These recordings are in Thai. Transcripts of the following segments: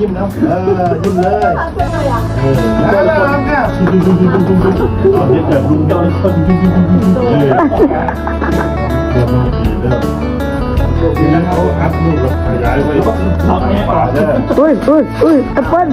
ยิ้มนะเออ ยิ้มเลยเออแล้วแล้วเนี่ยตอนนี้แบบลุงยอดคนเออเริ่มดีเริ่มทีนั้นเขาอัพลูกขยายไปทำแง่ป่าเลยอุ้ยอุ้ยอุ้ยแอปเปิ้ล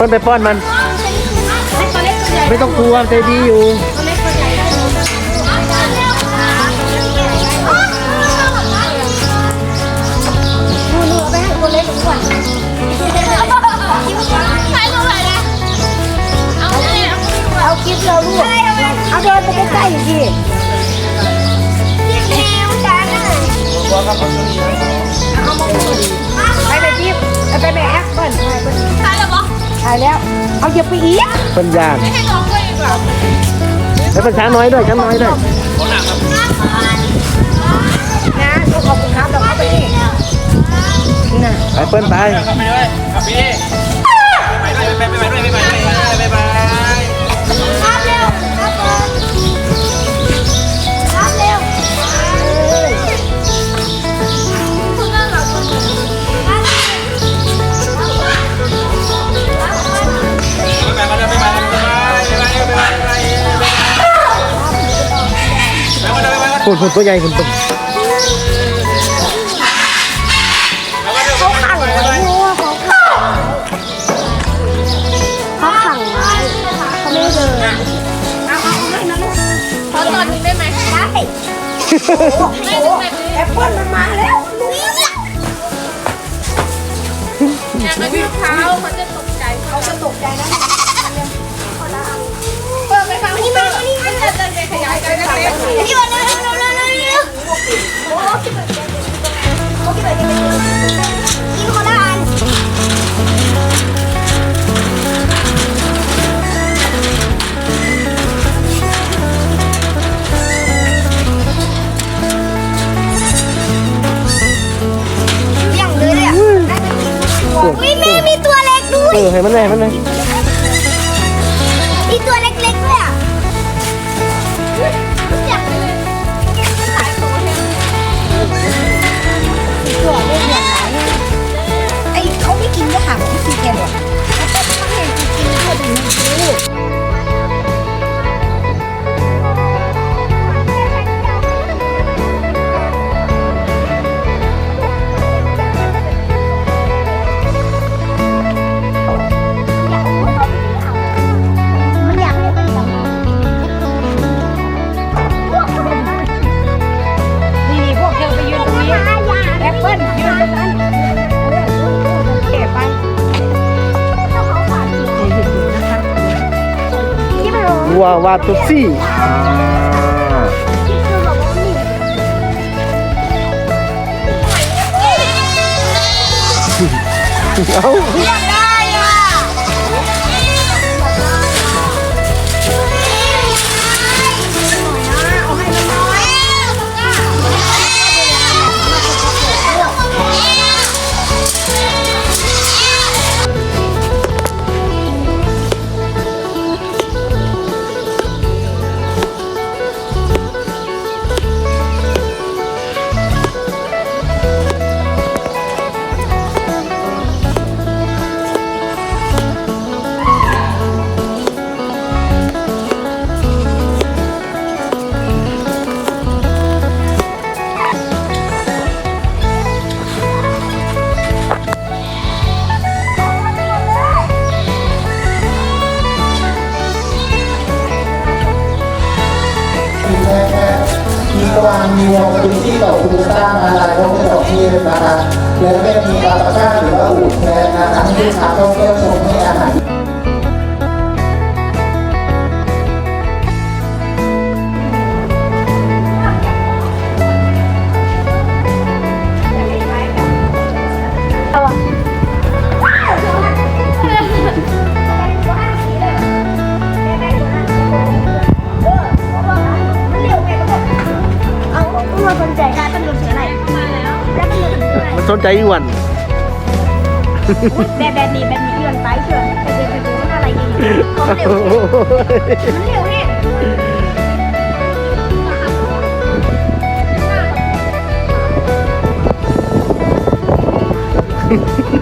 แอปเปิ้ลไปป้อนมันไม่ต้องกลัวใจดีอยู่เอาคลิปเราลูกเอาเดินไปใกล้ๆอีกทีไปไปจิ๊บไปไปแอปเปิ้ล ถ่ายแล้ว เอาเหยียบไปอีกเปิ้ลย่างแล้วเป็นช้างน้อยด้วยช้างน้อยด้วยนะลูกขอบคุณครับเราเข้าไปนี่นี่นะไปเปิ้ลไปไปด้วยครับพี่ไป ฝุ่นฝุ่นตัวใหญ่ฝุ่นตัวเขาขังไว้เขาขังไว้เขาไม่เดินขอตอนนี้ได้ไหมได้แอปเปิ้ลมันมาแล้วอยากกระทืบเท้าเขาจะตกใจเขาจะตกใจนะเปิดไปฟังนี่มานี่มันจะเล็กนี่มาเร็วเร็วเร็วเร็วเร็วกินคนละอันอย่างเลยเลยอะวิแม่มีตัวเล็กด้ เอยอให้มันเลยให้มันเลย wa watu si Oh, วางมีวงพื้นที่ต่อคูสร้างมาลายพบกับที่นะคะและไม่มีปลาตะก้าหรือว่าอูดแทนนะคะให้ลูกค้าท่องเที่ยวชม สืออะไรมันสนใจอีหวันแบบแบบนี้แบบนี้เลื่อนไปเฉยไปเดินไปดูว่าอะไรดีเขาเร็วมันเร็วเนี่ยแล้ว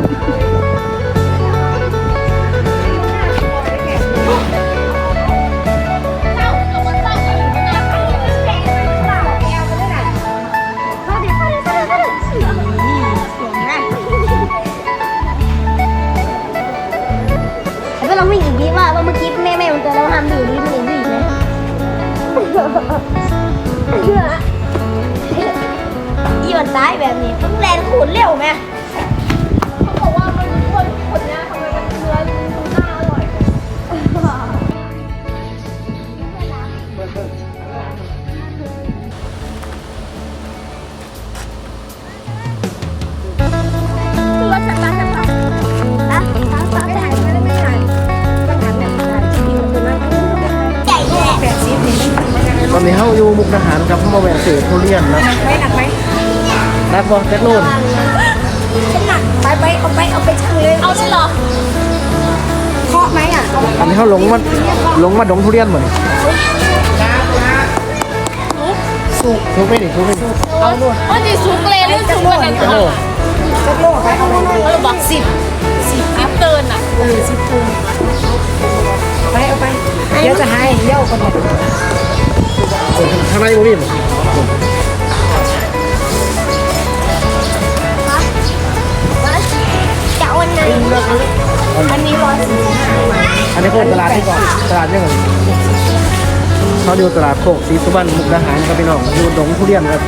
อีวันตายแบบนี้ต้องแรงขูดเร็วไหม อนนี้เฮาอยู่มุกดาหารครับเฮามาแวะซื้อทุเรียนนะหนักไหมหนักไหมนักบ่แจ็คโลนฉันหนักไปไปเอาไปเอาไปชั่งเลยเอาเลยเหรอเคาะไหมอะอันนี้เฮาหลงมาหลงมาดงทุเรียนเหมือนสุกสุกไม่ดิสุกไม่ดิเอาหมดมันจะซุกเลยหรือซุกมันจะโอ้สักโลไปเอาเลยเออบอกสิบสิบสิบเตินอะเออสิบตัวไปเอาไปเดี๋ยวจะให้เลี้ยวกันหมด ข้างในบ่มีบ่จะเอาวันไหนอันนี้ร้อยสี่สิบห้าอันนี้โคกตลาดที่ก่อนตลาดยังไงเขาอยู่ตลาดโคกศรีสุวรรณมุกดาหารครับพี่น้องอยู่ดงทุเรียนครับ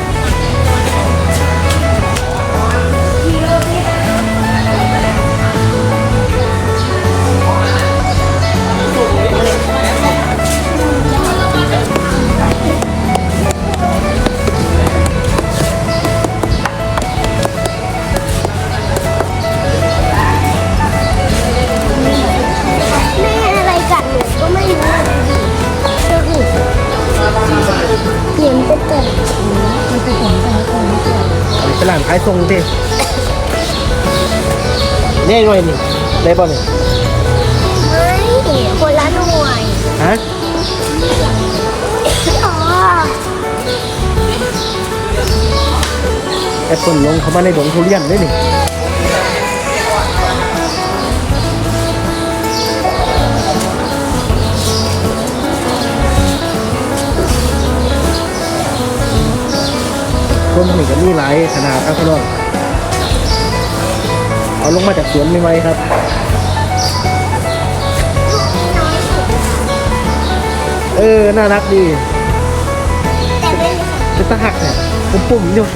ร้านขายทรงเด้นี่หน่อยนี่ได้ป่ะนี่ไม่คนละหน่วยฮะอ๋อแอปเปิลลงเข้ามาในดงทุเรียนได้นี่ ต้นนี่ก็มีหลายขนาดครับพี่น้องเอาลงมาจากสวนไม่ไหมครับเออ น่ารักดี แต่ไม่เป็นตะหักเนี่ยปุ่มๆอยู่